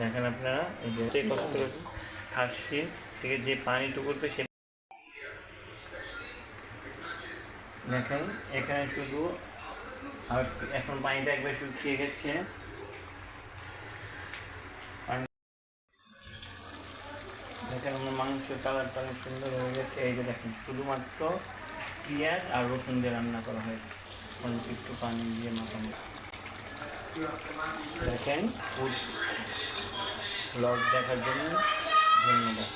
দেখেন আপনারা, এই যে কষ্ট খাসি থেকে যে পানিটুকু উঠবে সে দেখেন, এখানে শুধু আর এখন পানিটা একবার শুকিয়ে গেছে। দেখেন আমার মাংসের কালারটা অনেক সুন্দর হয়ে গেছে। এই যে দেখেন, শুধুমাত্র পেঁয়াজ আর রসুন দিয়ে রান্না করা হয়েছে। একটু পানি দিয়ে মাখানো। দেখেন ব্লগ দেখার জন্য ধন্যবাদ।